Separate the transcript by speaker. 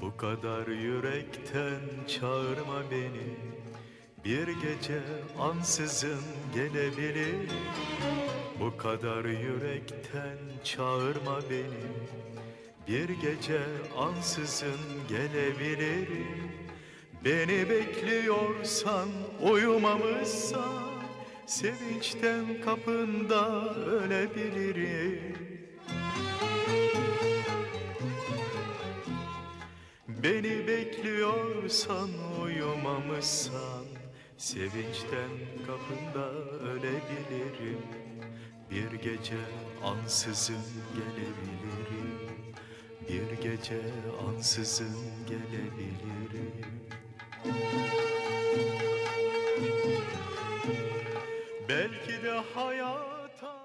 Speaker 1: Bu kadar yürekten çağırma beni Bir gece ansızın gelebilir. Bu kadar yürekten çağırma beni. Bir gece ansızın gelebilir. Beni bekliyorsan uyumamışsan Sevinçten kapında ölebilirim. Beni bekliyorsan uyumamışsan Sevinçten kapında ölebilirim Bir gece ansızın gelebilirim. Bir gece ansızın gelebilirim. Belki de hayat